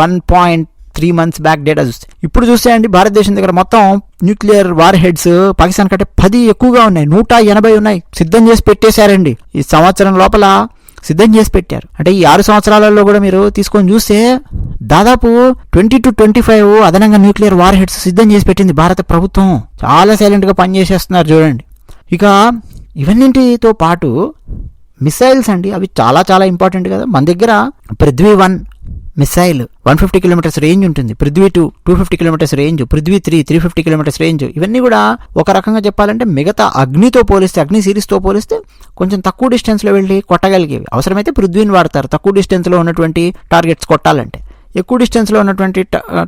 one point three months back data చూస్తే. ఇప్పుడు చూస్తే అండి భారతదేశం దగ్గర మొత్తం న్యూక్లియర్ వార్ హెడ్స్ పాకిస్తాన్ కంటే పది ఎక్కువగా ఉన్నాయి. నూట ఎనభై ఉన్నాయి. సిద్ధం చేసి పెట్టేశారండి. ఈ సంవత్సరం లోపల సిద్ధం చేసి పెట్టారు. అంటే ఈ ఆరు సంవత్సరాలలో కూడా మీరు తీసుకొని చూస్తే దాదాపు ట్వంటీ టు ట్వంటీ ఫైవ్ అదనంగా న్యూక్లియర్ వార్ హెడ్స్ సిద్ధం చేసి పెట్టింది భారత ప్రభుత్వం. చాలా సైలెంట్గా పనిచేసేస్తున్నారు చూడండి. ఇక ఇవన్నింటితో పాటు మిసైల్స్ అండి అవి చాలా చాలా ఇంపార్టెంట్ కదా. మన దగ్గర Prithvi one missile one fifty kilometres range ఉంటుంది. Prithvi two two fifty kilometres range Prithvi three three fifty kilometres range. ఇవన్నీ కూడా ఒక రకంగా చెప్పాలంటే మిగతా అగ్నితో పోలిస్తే అగ్ని సిరీస్తో పోలిస్తే కొంచెం తక్కువ డిస్టెన్స్లో వెళ్ళి కొట్టగలిగేవి. అవసరమైతే పృథ్వీని వాడతారు. తక్కువ డిస్టెన్స్లో ఉన్నటువంటి టార్గెట్స్ కొట్టాలంటే. ఎక్కువ డిస్టెన్స్లో ఉన్నటువంటి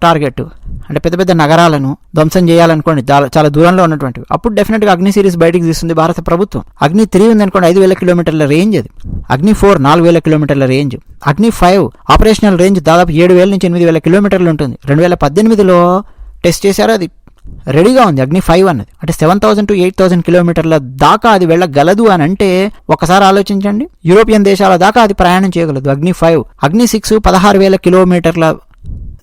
టార్గెట్ అంటే పెద్ద పెద్ద నగరాలను ధ్వంసం చేయాలనుకోండి చాలా దూరంలో ఉన్నటువంటివి. అప్పుడు డెఫినెట్గా అగ్ని సిరీస్ బయటకు తీస్తుంది భారత ప్రభుత్వం. అగ్ని త్రీ ఉందనుకోండి ఐదు వేల కిలోమీటర్ల రేంజ్ అది. అగ్ని ఫోర్ నాలుగు వేల కిలోమీటర్ల రేంజ్ అగ్ని ఫైవ్ ఆపరేషనల్ రేంజ్ దాదాపు ఏడు వేల నుంచి ఎనిమిది వేల కిలోమీటర్లు ఉంటుంది. రెండు వేల పద్దెనిమిదిలో టెస్ట్ చేశారు అది. రెడీగా ఉంది. అగ్ని ఫైవ్ అన్నది. అంటే seven thousand to eight thousand కిలోమీటర్ల దాకా అది వెళ్ళగలదు అని అంటే ఒకసారి ఆలోచించండి. యూరోపియన్ దేశాల దాకా అది ప్రయాణం చేయగలదు. అగ్ని ఫైవ్ అగ్ని సిక్స్ పదహారు వేల కిలోమీటర్ల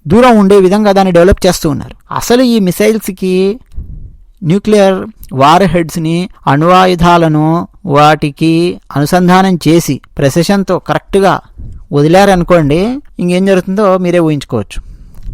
దూరం ఉండే విధంగా దాన్ని డెవలప్ చేస్తూ ఉన్నారు. అసలు ఈ మిసైల్స్కి న్యూక్లియర్ వార్ హెడ్స్ని అణువాయుధాలను వాటికి అనుసంధానం చేసి ప్రెసెషన్తో కరెక్ట్గా వదిలారనుకోండి ఇంకేం జరుగుతుందో మీరే ఊహించుకోవచ్చు.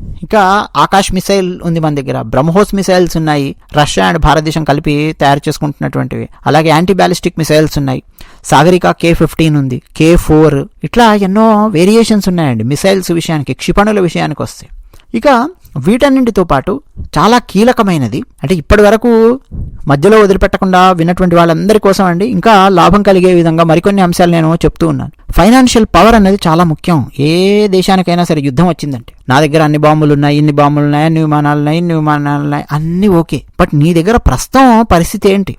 ఇంకా ఆకాష్ మిసైల్ ఉంది మన దగ్గర. బ్రహ్మోస్ మిసైల్స్ ఉన్నాయి. రష్యా అండ్ భారతదేశం కలిపి తయారు చేసుకుంటున్నటువంటివి. అలాగే యాంటీ బ్యాలిస్టిక్ మిసైల్స్ ఉన్నాయి. సాగరిక కే ఫిఫ్టీన్ ఉంది. K four. ఇట్లా ఎన్నో వేరియేషన్స్ ఉన్నాయండి. మిసైల్స్ విషయానికి క్షిపణుల విషయానికి వస్తే. ఇక వీటన్నింటితో పాటు చాలా కీలకమైనది. అంటే ఇప్పటి వరకు మధ్యలో వదిలిపెట్టకుండా విన్నటువంటి వాళ్ళందరి కోసం అండి ఇంకా లాభం కలిగే విధంగా మరికొన్ని అంశాలు నేను చెప్తూ ఉన్నాను. ఫైనాన్షియల్ పవర్ అనేది చాలా ముఖ్యం. ఏ దేశానికైనా సరే యుద్ధం వచ్చిందంటే. నా దగ్గర అన్ని బాంబులు ఉన్నాయి ఇన్ని బాంబులు ఉన్నాయి అన్ని విమానాలు ఉన్నాయి ఇన్ని విమానాలు ఉన్నాయి అన్నీ ఓకే. బట్ నీ దగ్గర ప్రస్తుతం పరిస్థితి ఏంటి?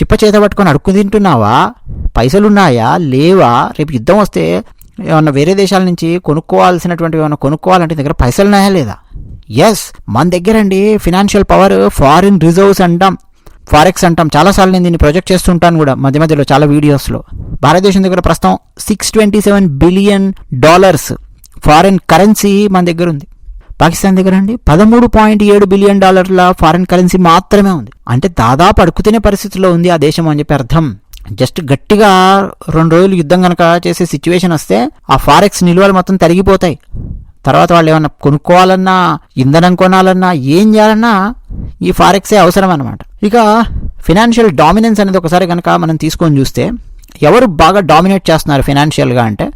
చిప్ప చేత పట్టుకొని అడుక్కు తింటున్నావా? పైసలున్నాయా? లేవా? రేపు యుద్ధం వస్తే ఏమన్నా వేరే దేశాల నుంచి కొనుక్కోవాల్సినటువంటి ఏమన్నా కొనుక్కోవాలంటే దగ్గర పైసలు ఉన్నాయా లేదా? ఎస్ మన దగ్గర అండి ఫినాన్షియల్ పవర్ ఫారిన్ రిజర్వ్స్ అంటాం. ఫారెక్స్ అంటాం. చాలాసార్లు నేను దీన్ని ప్రొజెక్ట్ చేస్తుంటాను కూడా మధ్య మధ్యలో చాలా వీడియోస్లో భారతదేశం దగ్గర ప్రస్తుతం six twenty seven billion dollars foreign currency మన దగ్గర ఉంది. పాకిస్తాన్ దగ్గర అండి పదమూడు పాయింట్ ఏడు బిలియన్ డాలర్ల ఫారిన్ కరెన్సీ మాత్రమే ఉంది. అంటే దాదాపు అడుక్కుతినే పరిస్థితిలో ఉంది ఆ దేశం అని చెప్పి అర్థం. జస్ట్ గట్టిగా రెండు రోజులు యుద్ధం కనుక చేసే సిచ్యువేషన్ వస్తే ఆ ఫారెక్స్ నిల్వలు మొత్తం తరిగిపోతాయి. తర్వాత వాళ్ళు ఏమన్నా కొనుక్కోవాలన్నా ఇంధనం కొనాలన్నా ఏం చేయాలన్నా ఈ ఫారెక్సే అవసరం అనమాట ఇక ఫినాన్షియల్ డామినెన్స్ అనేది ఒకసారి కనుక మనం తీసుకొని చూస్తే ఎవరు బాగా డామినేట్ చేస్తున్నారు ఫినాన్షియల్గా అంటే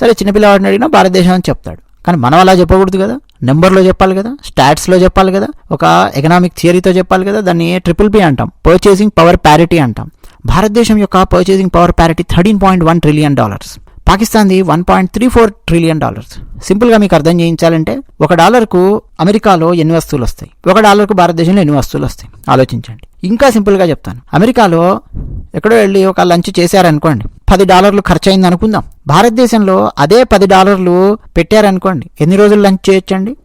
సరే చిన్నపిల్లవాడిని అడిగినా భారతదేశం అని చెప్తాడు. కానీ మనం అలా చెప్పకూడదు కదా. నెంబర్లో చెప్పాలి కదా స్టాట్స్లో చెప్పాలి కదా ఒక ఎకనామిక్ థియరీతో చెప్పాలి కదా దాన్ని ట్రిపుల్ పి అంటాం పర్చేసింగ్ పవర్ ప్యారిటీ అంటాం. భారతదేశం యొక్క purchasing power parity thirteen point one trillion dollars పాకిస్తాన్ది one point three four trillion dollars. సింపుల్గా మీకు అర్థం చేయించాలంటే ఒక డాలర్కు అమెరికాలో ఎన్ని వస్తువులు వస్తాయి? ఒక డాలర్కు భారతదేశంలో ఎన్ని వస్తువులు వస్తాయి? ఆలోచించండి. ఇంకా సింపుల్గా చెప్తాను. అమెరికాలో ఎక్కడో వెళ్ళి ఒక లంచ్ చేశారనుకోండి పది డాలర్లు ఖర్చు అయింది అనుకుందాం. భారతదేశంలో అదే పది డాలర్లు పెట్టారనుకోండి ఎన్ని రోజులు లంచ్ చేయొచ్చండి?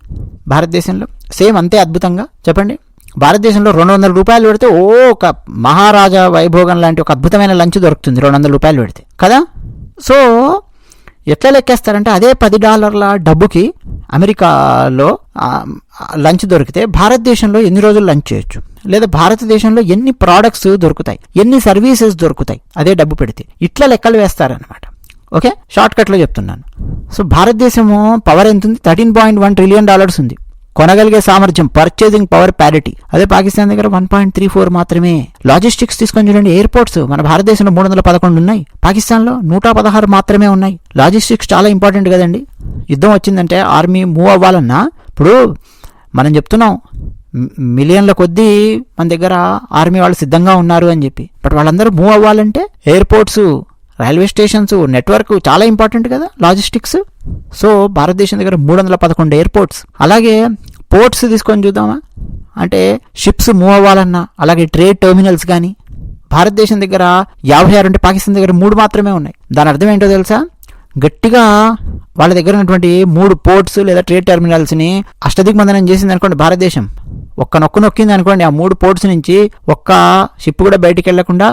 భారతదేశంలో సేమ్ అంతే అద్భుతంగా చెప్పండి. భారతదేశంలో రెండు వందల రూపాయలు పెడితే ఓ ఒక మహారాజా వైభోగం లాంటి ఒక అద్భుతమైన లంచ్ దొరుకుతుంది రెండు వందల రూపాయలు పెడితే. కదా? సో ఎట్లా లెక్కేస్తారంటే అదే పది డాలర్ల డబ్బుకి అమెరికాలో లంచ్ దొరికితే భారతదేశంలో ఎన్ని రోజులు లంచ్ చేయొచ్చు? లేదా భారతదేశంలో ఎన్ని ప్రోడక్ట్స్ దొరుకుతాయి? ఎన్ని సర్వీసెస్ దొరుకుతాయి? అదే డబ్బు పెడితే. ఇట్లా లెక్కలు వేస్తారనమాట ఓకే? షార్ట్ కట్లో చెప్తున్నాను. సో భారతదేశము పవర్ ఎంత ఉంది thirteen point one trillion dollars ఉంది. కొనగలిగే సామర్థ్యం పర్చేసింగ్ పవర్ ప్యారిటీ అదే పాకిస్తాన్ దగ్గర వన్ పాయింట్ త్రీ ఫోర్ మాత్రమే. లాజిస్టిక్స్ తీసుకొని చూడండి ఎయిర్పోర్ట్స్ మన భారతదేశంలో మూడు వందల పదకొండు ఉన్నాయి. పాకిస్తాన్లో నూట పదహారు మాత్రమే ఉన్నాయి. లాజిస్టిక్స్ చాలా ఇంపార్టెంట్ కదండి. యుద్ధం వచ్చిందంటే ఆర్మీ మూవ్ అవ్వాలన్నా ఇప్పుడు మనం చెప్తున్నాం మిలియన్ల కొద్దీ మన దగ్గర ఆర్మీ వాళ్ళు సిద్ధంగా ఉన్నారు అని చెప్పి. బట్ వాళ్ళందరూ మూవ్ అవ్వాలంటే ఎయిర్పోర్ట్స్ రైల్వే స్టేషన్స్ నెట్వర్క్ చాలా ఇంపార్టెంట్ కదా లాజిస్టిక్స్ సో భారతదేశం దగ్గర మూడు వందల పదకొండు ఎయిర్పోర్ట్స్ అలాగే పోర్ట్స్ తీసుకొని చూద్దామా? అంటే షిప్స్ మూవ్ అవ్వాలన్నా అలాగే ట్రేడ్ టెర్మినల్స్ కానీ భారతదేశం దగ్గర యాభై ఆరు అంటే పాకిస్తాన్ దగ్గర మూడు మాత్రమే ఉన్నాయి. దాని అర్థం ఏంటో తెలుసా? గట్టిగా వాళ్ళ దగ్గర ఉన్నటువంటి మూడు పోర్ట్స్ లేదా ట్రేడ్ టెర్మినల్స్ని అష్టదిగ్బంధనం చేసింది అనుకోండి భారతదేశం. ఒక్క నొక్కు నొక్కింది అనుకోండి ఆ మూడు పోర్ట్స్ నుంచి ఒక్క షిప్ కూడా బయటికి వెళ్ళకుండా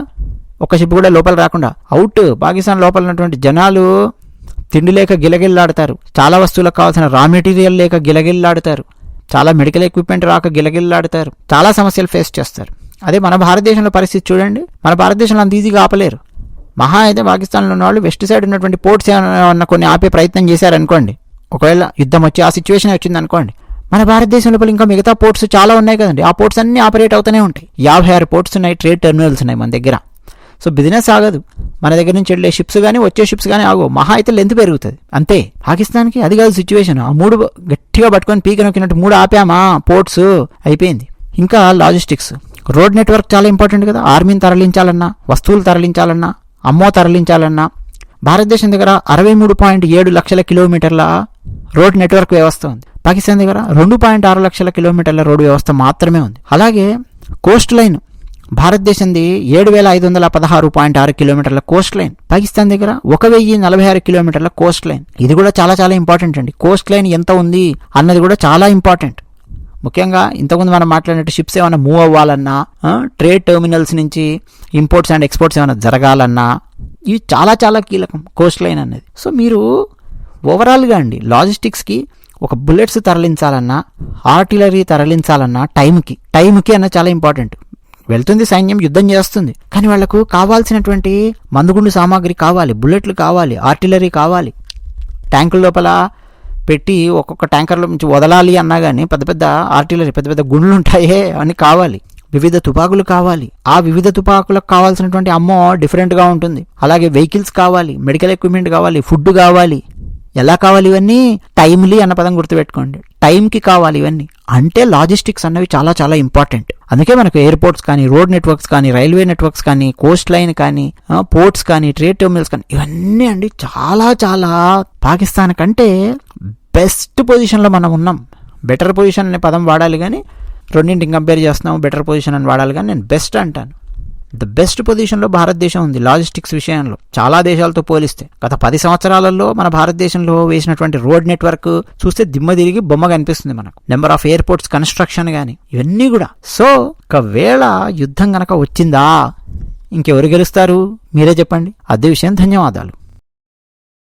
ఒక్క షిప్ కూడా లోపల రాకుండా అవుట్ పాకిస్తాన్ లోపల ఉన్నటువంటి జనాలు తిండి లేక గిలగిల్లాడతారు. చాలా వస్తువులకు కావాల్సిన రా మెటీరియల్ లేక గిలగిల్లాడతారు. చాలా మెడికల్ ఎక్విప్మెంట్ రాక గిలగిల్లాడతారు. చాలా సమస్యలు ఫేస్ చేస్తారు. అదే మన భారతదేశంలో పరిస్థితి చూడండి. మన భారతదేశంలో అంత ఈజీగా ఆపలేరు. మహా అయితే పాకిస్తాన్లో ఉన్న వాళ్ళు వెస్ట్ సైడ్ ఉన్నటువంటి పోర్ట్స్ ఏమన్నా కొన్ని ఆపే ప్రయత్నం చేశారనుకోండి. ఒకవేళ యుద్ధం వచ్చి ఆ సిచ్యువేషన్ వచ్చింది అనుకోండి మన భారతదేశం లోపల ఇంకా మిగతా పోర్ట్స్ చాలా ఉన్నాయి కదండి. ఆ పోర్ట్స్ అన్ని ఆపరేట్ అవుతూనే ఉంటాయి. యాభై ఆరు పోర్ట్స్ ఉన్నాయి ట్రేడ్ టెర్మినల్స్ ఉన్నాయి మన దగ్గర. సో బిజినెస్ ఆగదు. మన దగ్గర నుంచి వెళ్ళే షిప్స్ కానీ వచ్చే షిప్స్ కానీ ఆగవు. మహా అయితే లెంత్ పెరుగుతుంది. అంతే. పాకిస్తాన్కి అది కాదు సిచ్యువేషన్ ఆ మూడు గట్టిగా పట్టుకొని పీక నొక్కినట్టు మూడు ఆపామా? పోర్ట్స్. అయిపోయింది. ఇంకా లాజిస్టిక్స్. రోడ్ నెట్వర్క్ చాలా ఇంపార్టెంట్ కదా. ఆర్మీని తరలించాలన్నా వస్తువులు తరలించాలన్నా అమ్మో తరలించాలన్నా. భారతదేశం దగ్గర అరవై మూడు పాయింట్ ఏడు లక్షల కిలోమీటర్ల రోడ్ నెట్వర్క్ వ్యవస్థ ఉంది. పాకిస్తాన్ దగ్గర రెండు పాయింట్ ఆరు లక్షల కిలోమీటర్ల రోడ్డు వ్యవస్థ మాత్రమే ఉంది. అలాగే కోస్ట్ లైన్ భారతదేశంది ఏడు వేల ఐదు వందల పదహారు పాయింట్ ఆరు కిలోమీటర్ల కోస్ట్ లైన్ పాకిస్తాన్ దగ్గర ఒక వెయ్యి నలభై ఆరు కిలోమీటర్ల కోస్ట్ లైన్ ఇది కూడా చాలా చాలా ఇంపార్టెంట్ అండి. కోస్ట్ లైన్ ఎంత ఉంది అన్నది కూడా చాలా ఇంపార్టెంట్ ముఖ్యంగా ఇంతకుముందు మనం మాట్లాడినట్టు షిప్స్ ఏమైనా మూవ్ అవ్వాలన్నా ట్రేడ్ టెర్మినల్స్ నుంచి ఇంపోర్ట్స్ అండ్ ఎక్స్పోర్ట్స్ ఏమైనా జరగాలన్నా ఇవి చాలా చాలా కీలకం కోస్ట్ లైన్ అనేది సో మీరు ఓవరాల్గా అండి లాజిస్టిక్స్కి ఒక బుల్లెట్స్ తరలించాలన్నా ఆర్టిలరీ తరలించాలన్నా టైంకి టైంకి అన్న చాలా ఇంపార్టెంట్ వెళ్తుంది సైన్యం యుద్ధం చేస్తుంది. కానీ వాళ్ళకు కావాల్సినటువంటి మందుగుండు సామాగ్రి కావాలి బుల్లెట్లు కావాలి ఆర్టిలరీ కావాలి. ట్యాంకుల లోపల పెట్టి ఒక్కొక్క ట్యాంకర్లో నుంచి వదలాలి అన్నా కానీ పెద్ద పెద్ద ఆర్టిలరీ పెద్ద పెద్ద గుండ్లు ఉంటాయే అని కావాలి. వివిధ తుపాకులు కావాలి. ఆ వివిధ తుపాకులకు కావాల్సినటువంటి అమ్మో డిఫరెంట్గా ఉంటుంది. అలాగే వెహికల్స్ కావాలి మెడికల్ ఎక్విప్మెంట్ కావాలి ఫుడ్ కావాలి. ఎలా కావాలి ఇవన్నీ? టైమ్లీ అన్న పదం గుర్తుపెట్టుకోండి. టైంకి కావాలి ఇవన్నీ. అంటే లాజిస్టిక్స్ అన్నవి చాలా చాలా ఇంపార్టెంట్. అందుకే మనకు ఎయిర్పోర్ట్స్ కానీ రోడ్ నెట్వర్క్స్ కానీ రైల్వే నెట్వర్క్స్ కానీ కోస్ట్ లైన్ కానీ పోర్ట్స్ కానీ ట్రేడ్ టెర్మినల్స్ కానీ ఇవన్నీ అండి చాలా చాలా పాకిస్తాన్ కంటే బెస్ట్ పొజిషన్లో మనం ఉన్నాం. బెటర్ పొజిషన్ అనే పదం వాడాలి కానీ రెండింటిని కంపేర్ చేస్తున్నాము బెటర్ పొజిషన్ అని వాడాలి కానీ నేను బెస్ట్ అంటాను. ద బెస్ట్ పొజిషన్లో భారతదేశం ఉంది లాజిస్టిక్స్ విషయంలో. చాలా దేశాలతో పోలిస్తే. గత పది సంవత్సరాలలో మన భారతదేశంలో వేసినటువంటి రోడ్ నెట్వర్క్ చూస్తే దిమ్మ తిరిగి బొమ్మ కనిపిస్తుంది మనకు. నెంబర్ ఆఫ్ ఎయిర్పోర్ట్స్ కన్స్ట్రక్షన్ కానీ ఇవన్నీ కూడా. సో ఒకవేళ యుద్ధం గనక వచ్చిందా? ఇంకెవరు గెలుస్తారు? మీరే చెప్పండి. అదే విషయం. ధన్యవాదాలు.